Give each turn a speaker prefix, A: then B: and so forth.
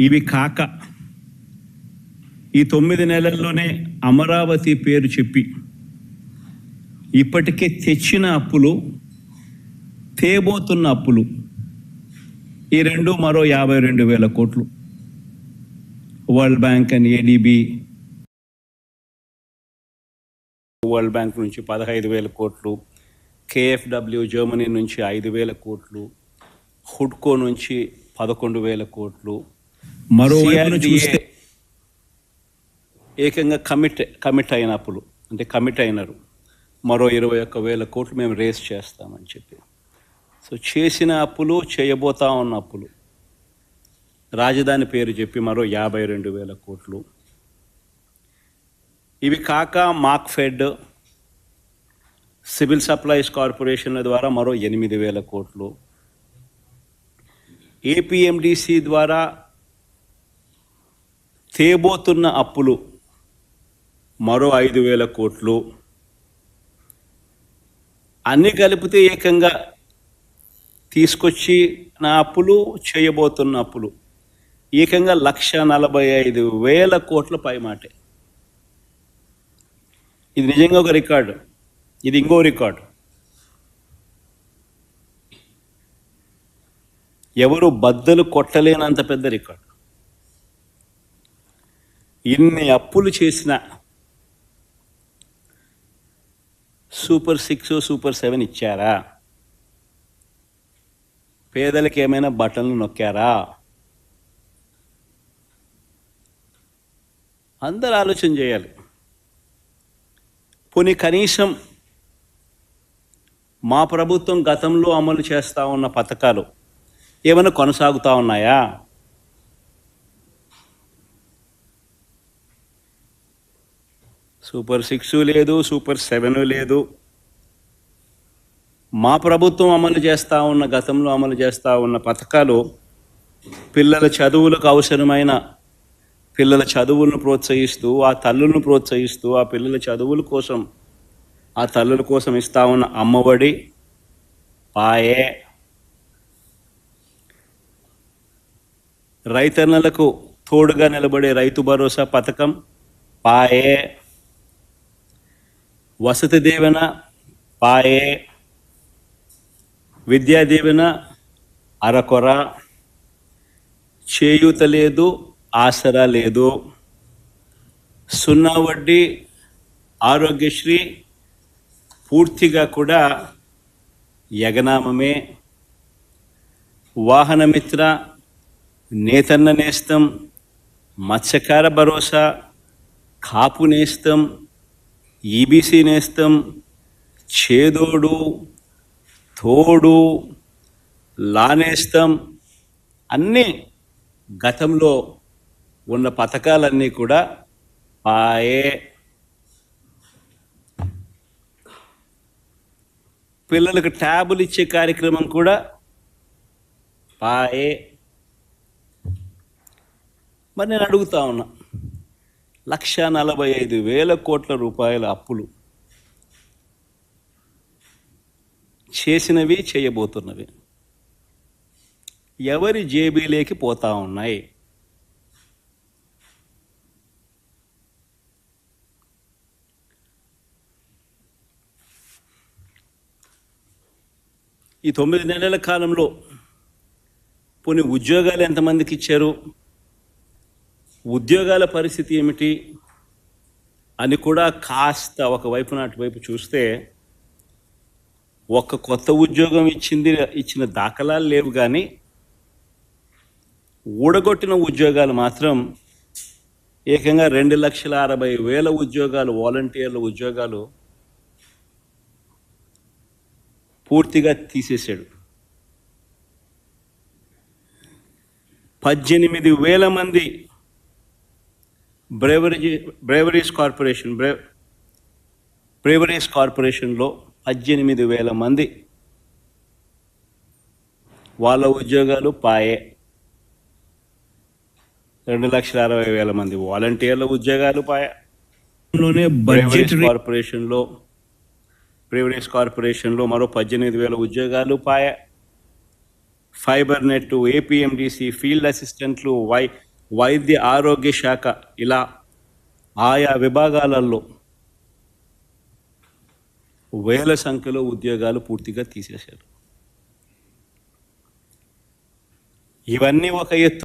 A: ఇవి కాక ఈ తొమ్మిది నెలల్లోనే అమరావతి పేరు చెప్పి ఇప్పటికే తెచ్చిన అప్పులు తేబోతున్న అప్పులు ఈ రెండు మరో యాభై రెండు వేల కోట్లు. World Bank and ADB World Bank నుంచి పదహైదు వేల కోట్లు కేఎఫ్డబ్ల్యూ జర్మనీ నుంచి ఐదు వేల కోట్లు హుడ్కో నుంచి పదకొండు వేల కోట్లు CRDA
B: చూస్తే
A: ఏకంగా కమిట్ కమిట్ అయిన అప్పులు అంటే కమిట్ అయినారు. మరో ఇరవై ఒక్క వేల కోట్లు మేము రేస్ చేస్తామని చెప్పి. సో చేసిన అప్పులు చేయబోతా ఉన్న అప్పులు. రాజధాని పేరు చెప్పి మరో యాభై రెండు వేల కోట్లు. ఇవి కాక మార్క్ఫెడ్ సివిల్ సప్లైస్ కార్పొరేషన్ల ద్వారా మరో ఎనిమిది వేల కోట్లు. ఏపీఎండిసి ద్వారా తేబోతున్న అప్పులు మరో ఐదు వేల కోట్లు. అన్ని కలిపితే ఏకంగా తీసుకొచ్చి నా అప్పులు చేయబోతున్న అప్పులు. ఏకంగా లక్ష నలభై ఐదు వేల కోట్ల పైమాటే ఇది నిజంగా ఒక రికార్డు. ఇది ఇంకో రికార్డు. ఎవరు బద్దలు కొట్టలేనంత పెద్ద రికార్డు. ఇన్ని అప్పులు చేసిన సూపర్ సిక్స్ సూపర్ సెవెన్ ఇచ్చారా? పేదలకు ఏమైనా బటన్లు నొక్కారా? అందరు ఆలోచన చేయాలి. పోనీ కనీసం మా ప్రభుత్వం గతంలో అమలు చేస్తూ ఉన్న పథకాలు ఏమైనా కొనసాగుతూ ఉన్నాయా? సూపర్ సిక్స్ లేదు సూపర్ సెవెన్ లేదు. మా ప్రభుత్వం అమలు చేస్తూ ఉన్న గతంలో అమలు చేస్తూ ఉన్న పథకాలు పిల్లల చదువులకు అవసరమైన పిల్లల చదువులను ప్రోత్సహిస్తూ ఆ తల్లులను ప్రోత్సహిస్తూ ఆ పిల్లల చదువుల కోసం ఆ తల్లుల కోసం ఇస్తా ఉన్న అమ్మఒడి పాయే. రైతన్నలకు తోడుగా నిలబడే రైతు భరోసా పథకం పాయే. వసతి దీవెన పాయే విద్యాదీవెన అరకొర చేయూత లేదు ఆసరా లేదు. సున్నా వడ్డీ ఆరోగ్యశ్రీ పూర్తిగా కూడా యగనామమే. వాహనమిత్ర నేతన్న నేస్తం మత్స్యకార భరోసా కాపు నేస్తం ఈబీసీ నేస్తం చేదోడు తోడు లానేస్తం అన్నీ గతంలో ఉన్న పథకాలన్నీ కూడా పాయే. పిల్లలకు ట్యాబులు ఇచ్చే కార్యక్రమం కూడా పాయే. మరి నేను అడుగుతా ఉన్నా లక్ష నలభై ఐదు వేల కోట్ల రూపాయల అప్పులు. చేసినవి చేయబోతున్నవి. ఎవరి జేబీలేకి పోతా ఉన్నాయి? ఈ తొమ్మిది నెలల కాలంలో కొన్ని ఉద్యోగాలు ఎంతమందికి ఇచ్చారు? ఉద్యోగాల పరిస్థితి ఏమిటి అని కూడా కాస్త ఒకవైపు వైపు చూస్తే ఒక కొత్త ఉద్యోగం ఇచ్చింది ఇచ్చిన దాఖలాలు లేవు కానీ ఊడగొట్టిన ఉద్యోగాలు మాత్రం ఏకంగా రెండు లక్షల అరవై వేల ఉద్యోగాలు వాలంటీర్ల ఉద్యోగాలు పూర్తిగా తీసేశాడు. పద్దెనిమిది వేల మంది బ్రేవరీ బ్రేవరీస్ కార్పొరేషన్ బ్రే బ్రేవరీస్ కార్పొరేషన్లో పద్దెనిమిది వేల మంది వాళ్ళ ఉద్యోగాలు పాయే. రెండు లక్షల అరవై వేల మంది వాలంటీర్ల ఉద్యోగాలు పాయే.
B: లోనే
A: బ్రేవరీస్
B: బడ్జెట్
A: కార్పొరేషన్లో బ్రేవరీస్ కార్పొరేషన్లో మరో పద్దెనిమిది వేల ఉద్యోగాలు పాయ. ఫైబర్ నెట్ ఏపీఎండిసి ఫీల్డ్ అసిస్టెంట్లు వై వైద్య ఆరోగ్య శాఖ ఇలా ఆయా విభాగాలలో వేల సంఖ్యలో ఉద్యోగాలు పూర్తిగా తీసేశారు. ఇవన్నీ ఒక ఎత్తు